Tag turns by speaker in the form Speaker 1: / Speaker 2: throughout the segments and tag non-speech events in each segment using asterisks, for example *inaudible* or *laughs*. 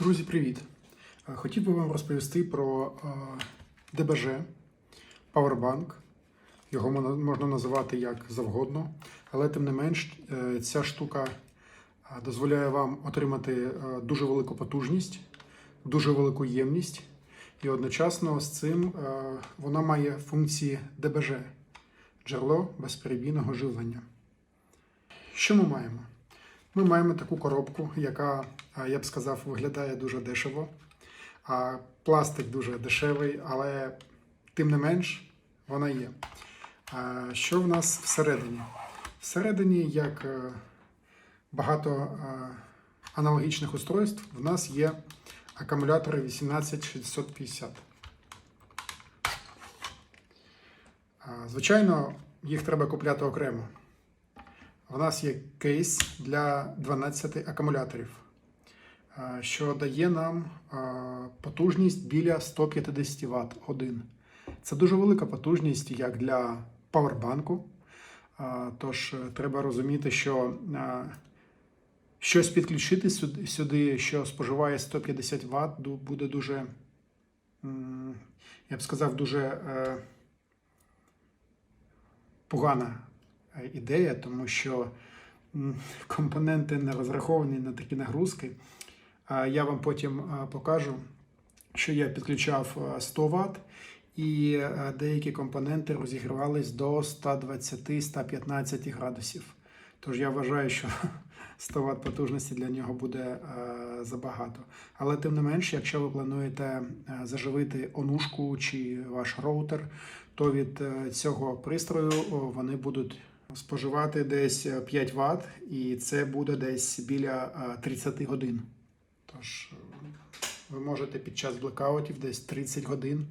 Speaker 1: Друзі, привіт! Е, Хотів би вам розповісти про е, ДБЖ Powerbank. Його можна називати як завгодно, але тим не менш, е, ця штука дозволяє вам отримати дуже велику потужність, дуже велику ємність, і одночасно з цим вона має функції ДБЖ джерело безперебійного живлення. Що ми маємо? Ми маємо таку коробку, яка, я б сказав, виглядає дуже дешево. Пластик дуже дешевий, але тим не менш вона є. Що в нас всередині? Всередині, як е, багато е, аналогічних устройств, в нас є акумулятори 18650. Звичайно, їх треба купляти окремо. У нас є кейс для 12 акумуляторів, що дає нам е, потужність біля 150 Вт один. Це дуже велика потужність як для павербанку. Е, Тож е, треба розуміти, що е, щось підключити сюди, що споживає 150 Вт, буде дуже, я б сказав, дуже е, погана е, ідея, тому що компоненти не розраховані на такі нагрузки. Я вам потім покажу, що я підключав е, 100 Вт, і е, деякі компоненти розігрівались до 120-115 градусів. Тож я вважаю, що *laughs* 100 Вт потужності для нього буде е, забагато. Але тим не менш, якщо ви плануєте е, заживити онушку чи ваш роутер, то від цього пристрою вони будуть споживати десь е, 5 Вт, і це буде десь біля е, 30 годин. Тож е, ви можете під час блекаутів десь 30 годин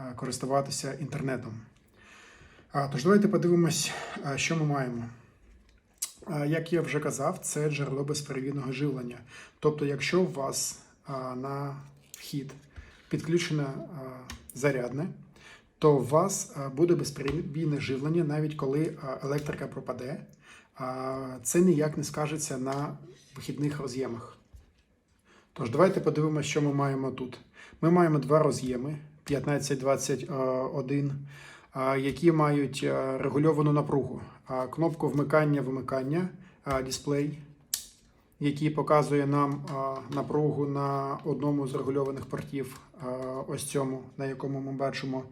Speaker 1: е, користуватися інтернетом. Тож давайте подивимось, е, що ми маємо. Як я вже казав, це джерело безперебійного живлення. Тобто, якщо у вас на вхід підключено зарядне, то у вас буде безперебійне живлення, навіть коли електрика пропаде. Це ніяк не скажеться на вихідних роз'ємах. Тож, давайте подивимося, що ми маємо тут. Ми маємо два роз'єми 1521, е, які мають регульовану напругу. Кнопку вмикання-вимикання, дисплей, який показує нам напругу на одному з регульованих портів, ось цьому, на якому ми бачимо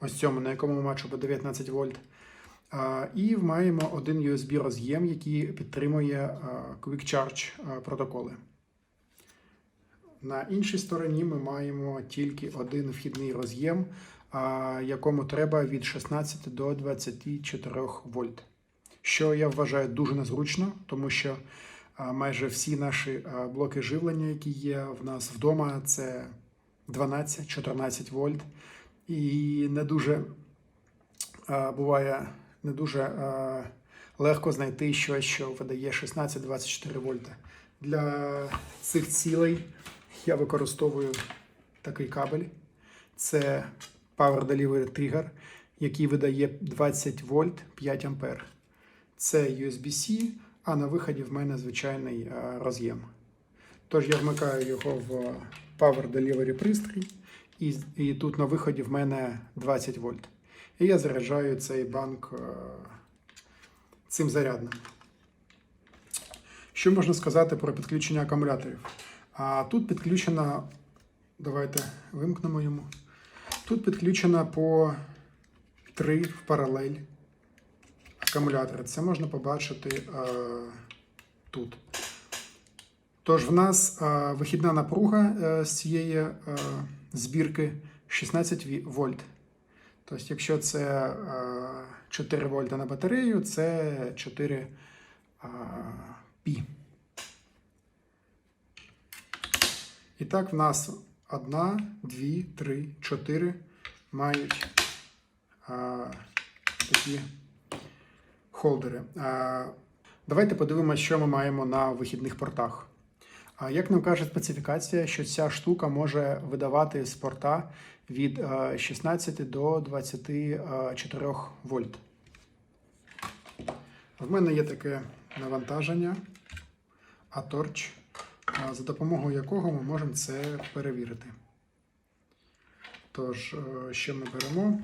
Speaker 1: ось цьому, на якому ми бачимо 19 вольт. І маємо один USB роз'єм, який підтримує Quick Charge протоколи. На іншій стороні ми маємо тільки один вхідний роз'єм, якому треба від 16 до 24 вольт. Що я вважаю дуже незручно, тому що майже всі наші блоки живлення, які є в нас вдома, це 12-14 вольт. І не дуже буває не дуже а, легко знайти щось, що видає 16-24 вольта. Для цих цілей я використовую такий кабель. Це Power Delivery Trigger, який видає 20 вольт 5 ампер. Це USB-C, а на виході в мене звичайний е, роз'єм. Тож я вмикаю його в Power Delivery пристрій, і, і тут на виході в мене 20 вольт. І я заряджаю цей банк е, цим зарядним. Що можна сказати про підключення акумуляторів? А тут підключена, давайте вимкнемо йому. Тут підключено по три в паралель акумулятори. Це можна побачити е, тут. Тож в нас е, вихідна напруга е, з цієї е, збірки 16 вольт. Тобто, якщо це е, 4 вольта на батарею, це 4 е, пі. І так, в нас одна, дві, три, чотири мають а, такі холдери. Давайте подивимося, що ми маємо на вихідних портах. Як нам каже специфікація, що ця штука може видавати з порта від 16 до 24 вольт. В мене є таке навантаження, Аторч за допомогою якого ми можемо це перевірити. Тож, е, що ми беремо?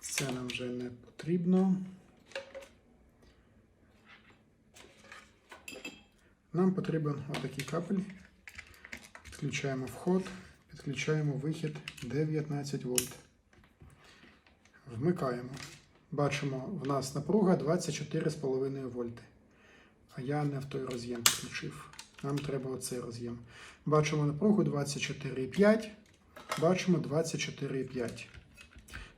Speaker 1: Це нам вже не потрібно. Нам потрібен отакий кабель. Підключаємо вход, підключаємо вихід 19 вольт. Вмикаємо. Бачимо, в нас напруга 24,5 вольти. А я не в той роз'єм підключив. Нам треба оцей роз'єм. Бачимо напругу 24,5. Бачимо 24,5.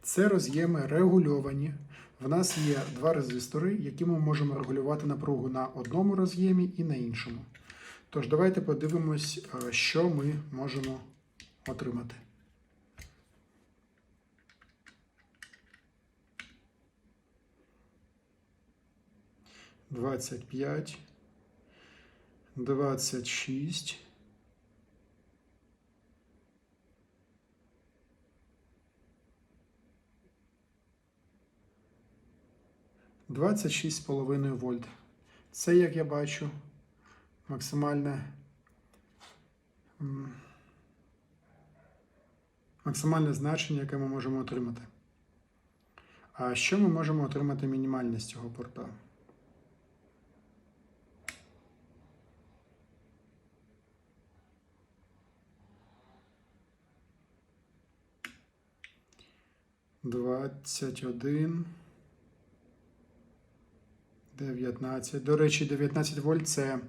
Speaker 1: Це роз'єми регульовані. В нас є два резистори, які ми можемо регулювати напругу на одному роз'ємі і на іншому. Тож, давайте подивимось, е, що ми можемо отримати. Двадцять п'ять, двадцять шість. Двадцять шість з половиною вольт. Це, як я бачу, максимальне, максимальне значення, яке ми можемо отримати. А що ми можемо отримати мінімальне з цього порта? Двадцять один. 19. До речі, 19 вольт це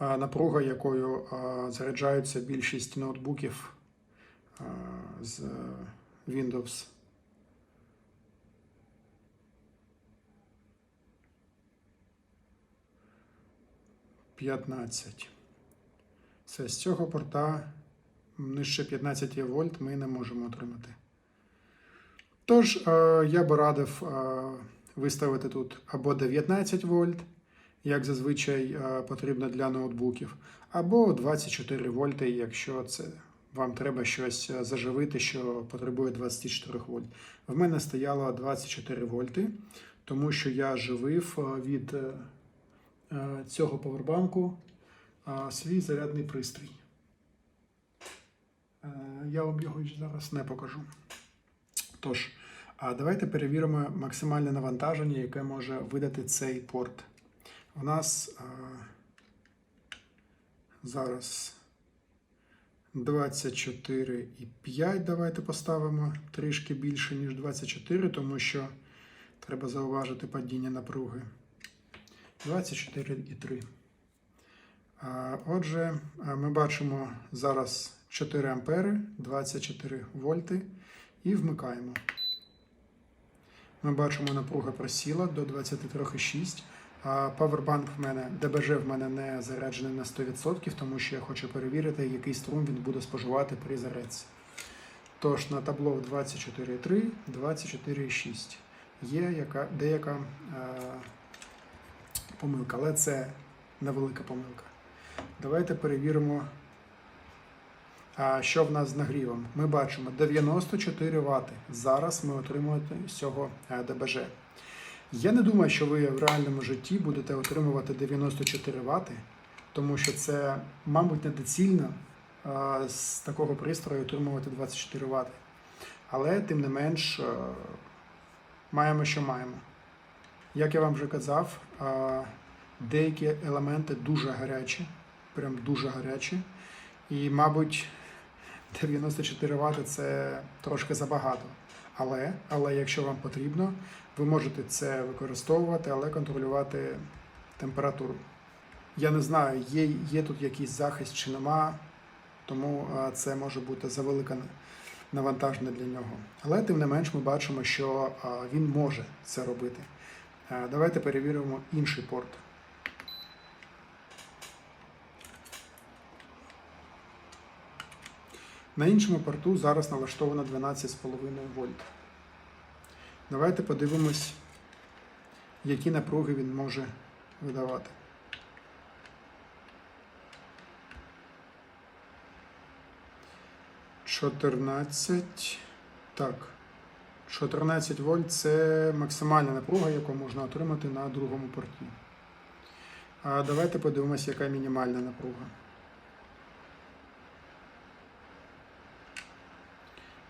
Speaker 1: напруга, якою заряджаються більшість ноутбуків з Windows. П'ятнадцять. Це з цього порта нижче 15 вольт ми не можемо отримати. Тож, е, я би радив е, виставити тут або 19 вольт, як зазвичай е, потрібно для ноутбуків, або 24 вольти, якщо це вам треба щось е, заживити, що потребує 24 вольт. В мене стояло 24 вольти, тому що я живив е, від е, цього повербанку свій зарядний пристрій. Я вам його зараз не покажу. Тож, а давайте перевіримо максимальне навантаження, яке може видати цей порт. У нас зараз 24,5. Давайте поставимо трішки більше, ніж 24, тому що треба зауважити падіння напруги. 24,3. А, Отже, ми бачимо зараз 4 ампери, 24 вольти і вмикаємо. Ми бачимо, напруга просіла до 23,6. Powerbank в мене, ДБЖ в мене не заряджений на 100%, тому що я хочу перевірити, який струм він буде споживати при зарядці. Тож на табло 24,3, 24,6. Є яка, деяка е, помилка, але це невелика помилка. Давайте перевіримо, що в нас з нагрівом. Ми бачимо 94 Вт. Зараз ми отримуєте з цього ДБЖ. Я не думаю, що ви в реальному житті будете отримувати 94 Вт, тому що це, мабуть, недоцільно з такого пристрою отримувати 24 Вт. Але, тим не менш, маємо, що маємо. Як я вам вже казав, деякі елементи дуже гарячі, прям дуже гарячі. І, мабуть, 94 Вт це трошки забагато. Але, але якщо вам потрібно, ви можете це використовувати, але контролювати температуру. Я не знаю, є, є тут якийсь захист чи нема, тому це може бути завелике навантаження для нього. Але тим не менш ми бачимо, що він може це робити. Давайте перевіримо інший порт. На іншому порту зараз налаштовано 12,5 вольт. Давайте подивимось, які напруги він може видавати. Чотирнадцять. Так. 14 вольт це максимальна напруга, яку можна отримати на другому порті. А давайте подивимося, яка мінімальна напруга.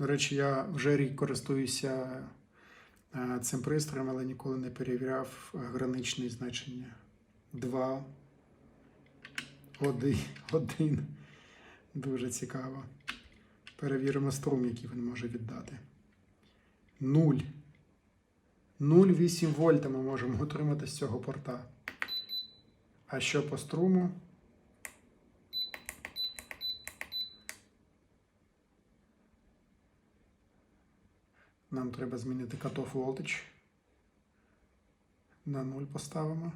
Speaker 1: До речі, я вже рік користуюся е, цим пристроєм, але ніколи не перевіряв е, граничні значення. Два. Один. *laughs* Один. Дуже цікаво. Перевіримо струм, який він може віддати. 0. 0,8 вольта ми можемо отримати з цього порта. А що по струму? Нам треба змінити cutoff voltage. На 0 поставимо.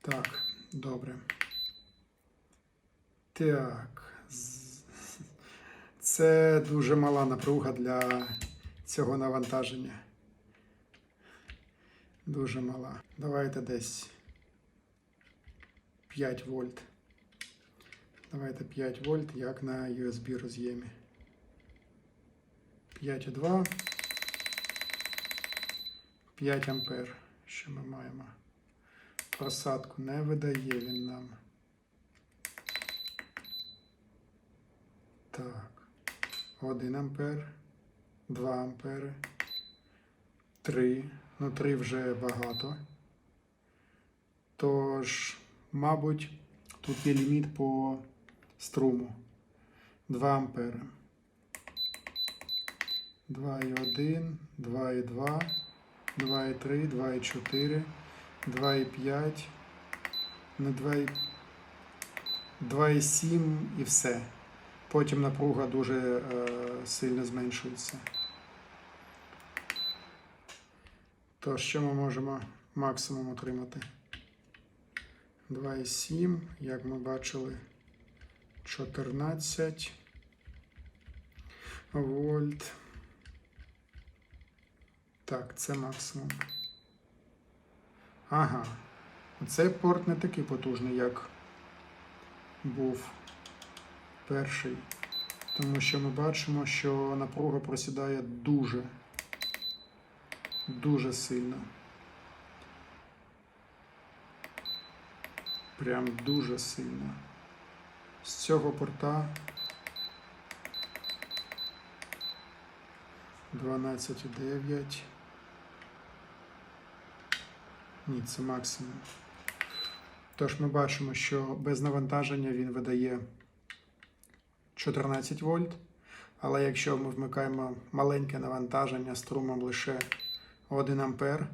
Speaker 1: Так, добре. Так. Це дуже мала напруга для цього навантаження. Дуже мала. Давайте десь 5 вольт. Давайте 5 вольт, як на USB роз'ємі. 5,2. 5 ампер. Що ми маємо? Просадку не видає він нам. Так. 1 ампер, 2 ампери, 3. Ну, 3 вже багато. Тож, мабуть, тут є ліміт по струму. 2 ампери. 2,1, 2,2, 2,3, 2,4. 2,5, на 2,7 2,7 і все. Потім напруга дуже е, сильно зменшується. То що ми можемо максимум отримати? 2,7, як ми бачили, 14 вольт. Так, це максимум. Ага. Цей порт не такий потужний, як був перший. Тому що ми бачимо, що напруга просідає дуже, дуже сильно. Прям дуже сильно. З цього порта 12,9. Ні, це максимум. Тож ми бачимо, що без навантаження він видає 14 вольт. Але якщо ми вмикаємо маленьке навантаження струмом лише 1 ампер,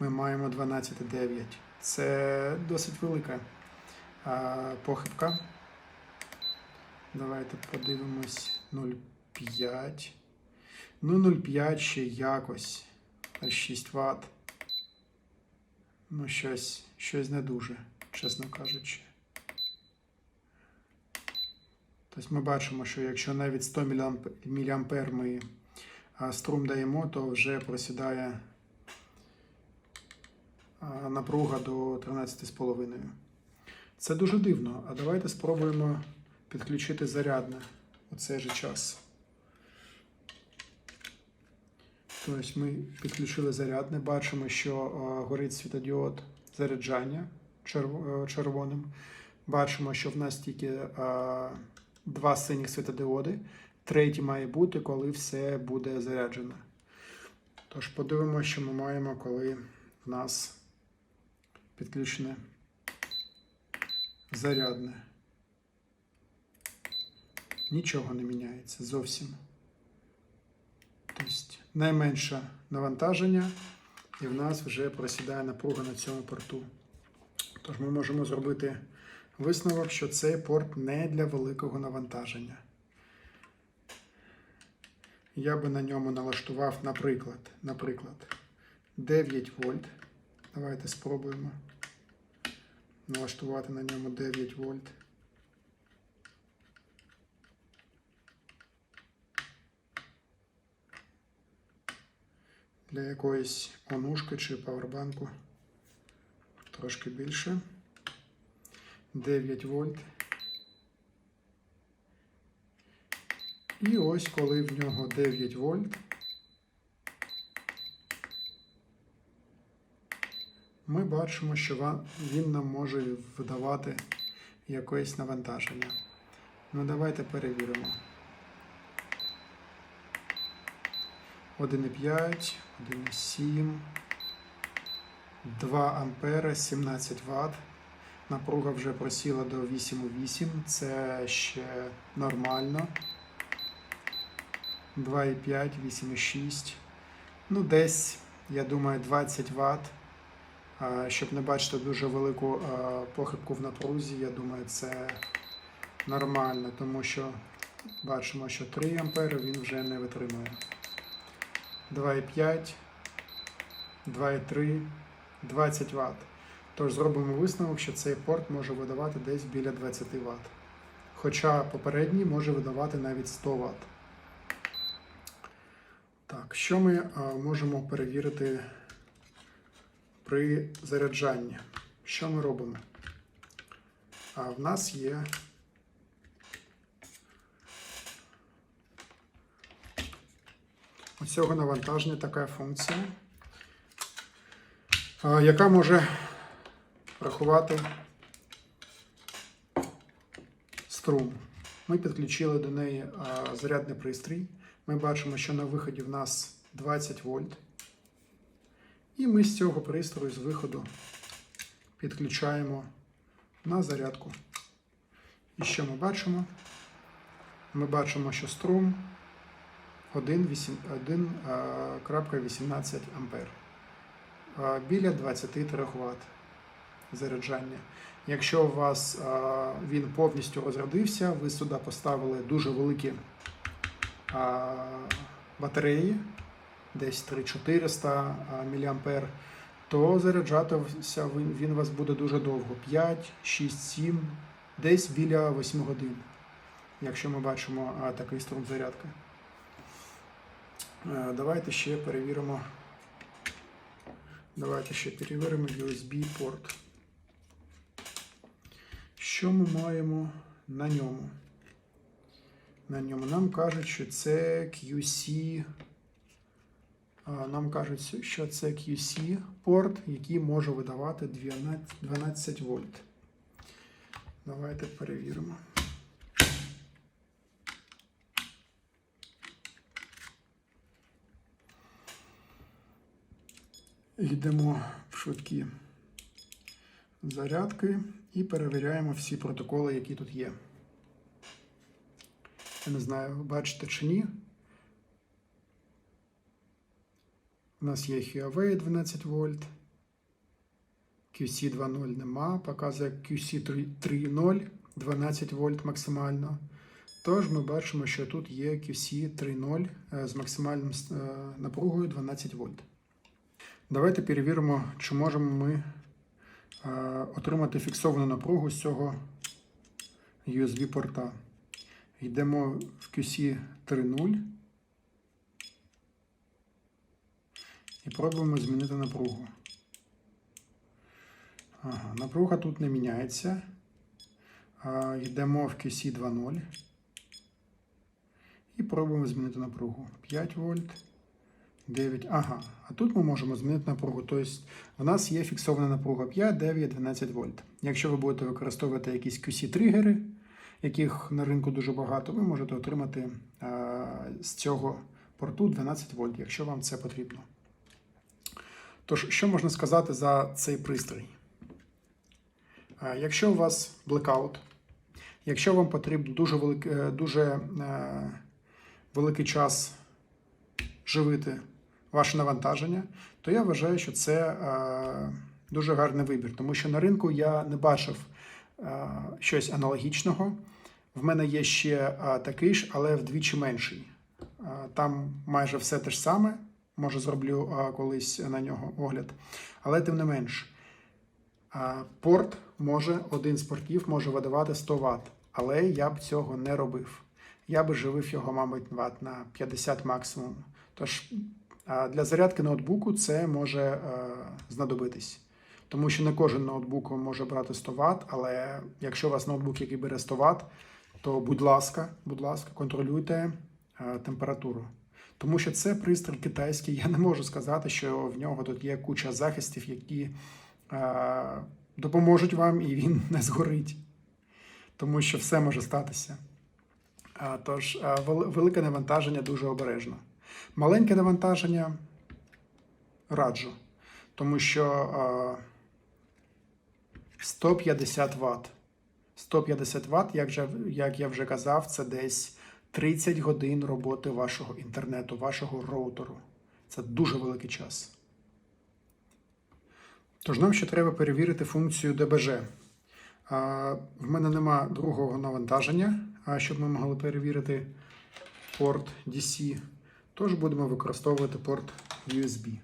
Speaker 1: ми маємо 12,9. Це досить велика похибка. Давайте подивимось 0,5. Ну, 0,5 ще якось. А 6 Вт. Ну, щось, щось не дуже, чесно кажучи. Тобто ми бачимо, що якщо навіть 100 мА ми струм даємо, то вже просідає напруга до 13,5. Це дуже дивно. А давайте спробуємо підключити зарядне у цей же час. Тобто ми підключили зарядне, бачимо, що е, горить світодіод заряджання е, червоним. Бачимо, що в нас тільки е, два синіх світодіоди. Третій має бути, коли все буде заряджено. Тож подивимося, що ми маємо, коли в нас підключене зарядне. Нічого не міняється зовсім. Тобто найменше навантаження, і в нас вже просідає напруга на цьому порту. Тож ми можемо зробити висновок, що цей порт не для великого навантаження. я би на ньому налаштував, наприклад, наприклад, 9 вольт. Давайте спробуємо налаштувати на ньому 9 вольт. Для якоїсь онушки чи павербанку трошки більше. 9 вольт. І ось коли в нього 9 вольт, ми бачимо, що він нам може видавати якесь навантаження. Ну, давайте перевіримо. 1,5, 1,7, 2 ампери, 17 Вт. Напруга вже просіла до 8,8. Це ще нормально. 2,5, 8,6. Ну, десь, я думаю, 20 Вт. Щоб не бачити дуже велику похибку в напрузі, я думаю, це нормально, тому що бачимо, що 3 ампери він вже не витримує. 2,5, 2,3, 20 Вт. Тож зробимо висновок, що цей порт може видавати десь біля 20 Вт. Хоча попередній може видавати навіть 100 Вт. Так, що ми а, можемо перевірити при заряджанні? Що ми робимо? А, в нас є у цього навантаження така функція, яка може рахувати струм. Ми підключили до неї зарядний пристрій. Ми бачимо, що на виході в нас 20 вольт. І ми з цього пристрою з виходу підключаємо на зарядку. І що ми бачимо? Ми бачимо, що струм 1,18. А, Біля 23 Вт заряджання. Якщо у вас він повністю розрядився, ви сюди поставили дуже великі батареї, десь 3400 мА, то заряджатися він, у вас буде дуже довго 5, 6, 7, десь біля 8 годин. Якщо ми бачимо такий струм зарядки. Е, Давайте ще перевіримо. Давайте ще перевіримо USB порт. Що ми маємо на ньому? На ньому нам кажуть, що це QC. Нам кажуть, що це QC порт, який може видавати 12, 12 вольт. Давайте перевіримо. Йдемо в швидкі зарядки і перевіряємо всі протоколи, які тут є. Я не знаю, бачите чи ні. У нас є Huawei 12 вольт. QC 2.0 нема, показує QC 3.0 12 вольт максимально. Тож ми бачимо, що тут є QC 3.0 е, з максимальним е, напругою 12 вольт. Давайте перевіримо, чи можемо ми е, отримати фіксовану напругу з цього USB-порта. Йдемо в QC 3.0 і пробуємо змінити напругу. Ага, напруга тут не міняється. А, йдемо в QC 2.0 і пробуємо змінити напругу. 5 вольт. 9. Ага. А тут ми можемо змінити напругу. Тобто в нас є фіксована напруга 5, 9, 12 вольт. Якщо ви будете використовувати якісь QC-тригери, яких на ринку дуже багато, ви можете отримати а, з цього порту 12 вольт, якщо вам це потрібно. Тож, що можна сказати за цей пристрій? А, Якщо у вас блекаут, якщо вам потрібен дуже великий, дуже е, великий час живити ваше навантаження, то я вважаю, що це е, дуже гарний вибір, тому що на ринку я не бачив е, щось аналогічного. В мене є ще е, такий ж, але вдвічі менший. Там майже все те ж саме. Може, зроблю колись на нього огляд. Але тим не менш, порт може, один з портів може видавати 100 Вт. Але я б цього не робив. Я би живив його, мабуть, ват на 50 максимум. Тож для зарядки ноутбуку це може е, знадобитись. Тому що не кожен ноутбук може брати 100 Вт, але якщо у вас ноутбук, який бере 100 Вт, то будь ласка, будь ласка, контролюйте е, температуру. Тому що це пристрій китайський. Я не можу сказати, що в нього тут є куча захистів, які е, допоможуть вам, і він не згорить. Тому що все може статися. Тож, велике навантаження дуже обережно. Маленьке навантаження раджу, тому що е, 150 Вт. 150 Вт, як, же, як я вже казав, це десь 30 годин роботи вашого інтернету, вашого роутеру. Це дуже великий час. Тож нам ще треба перевірити функцію. А, В мене нема другого навантаження, щоб ми могли перевірити порт DC. Тож будемо використовувати порт USB.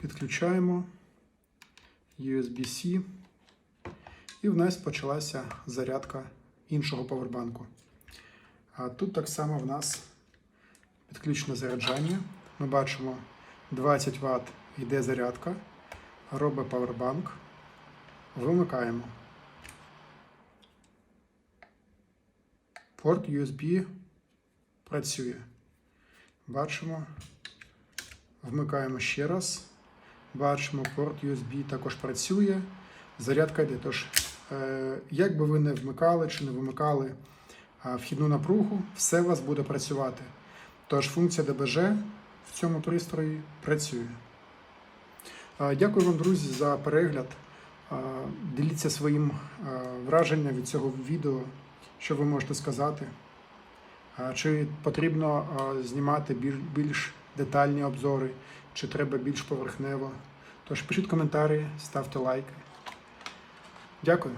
Speaker 1: Підключаємо USB-C. І в нас почалася зарядка іншого повербанку. А тут так само в нас підключене заряджання. Ми бачимо 20 Вт йде зарядка, робить павербанк. Вимикаємо. Порт USB працює. Бачимо. Вмикаємо ще раз. Бачимо, порт USB також працює. Зарядка йде. Тож, е, як би ви не вмикали чи не вимикали вхідну напругу, все у вас буде працювати. Тож функція DBG в цьому пристрої працює. Дякую вам, друзі, за перегляд. Діліться своїм враженням від цього відео, що ви можете сказати. Чи потрібно знімати більш детальні обзори, чи треба більш поверхнево. Тож пишіть коментарі, ставте лайки. Дякую.